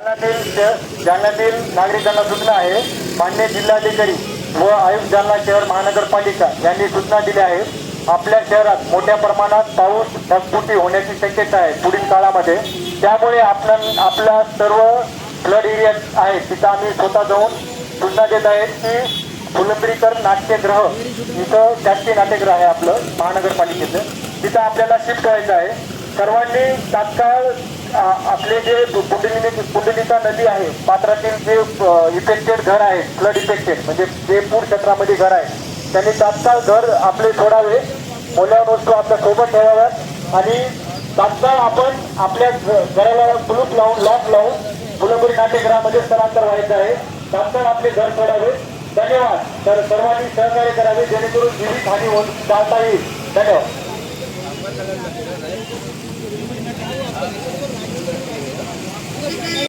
जालन्यातील जालन्यातील नागरिकांना सूचना आहे मान्य जिल्हाधिकारी व आयुक्त जालना शहर महानगरपालिका यांनी सूचना दिल्या आहेत आपल्या शहरात मोठ्या प्रमाणात पाऊस ढगफुटी होण्याची शक्यता आहे पुढील काळामध्ये. त्यामुळे आपण आपल्या सर्व फ्लड एरिया आहे तिथं आम्ही स्वतः जाऊन सूचना देत आहेत की फुलंब्रीकर नाट्यगृह इथं शासकीय नाट्यगृह आहे आपलं महानगरपालिकेचं. तिथं आपल्याला शिफ्ट व्हायचं आहे. सर्वांनी तात्काळ आपले जे कुंडलिनी कुंडलिका नदी आहे पात्रातील जे इफेक्टेड घर आहे फ्लड इफेक्टेड म्हणजे जे पूर क्षेत्रामध्ये घर आहे त्यांनी तात्काळ घर आपले सोडावे. मोल्यावर वस्तू आपल्यासोबत ठेवाव्यात आणि तात्काळ आपण आपल्या घराला कुलूप लावून लॉक लावून फुलंबरी नाट्यगृहामध्ये स्थलांतर व्हायचं आहे. तात्काळ आपले घर सोडावे. धन्यवाद. तर सर्वांनी सहकार्य करावे जेणेकरून जीवित हानी होऊन टाळता येईल. धन्यवाद.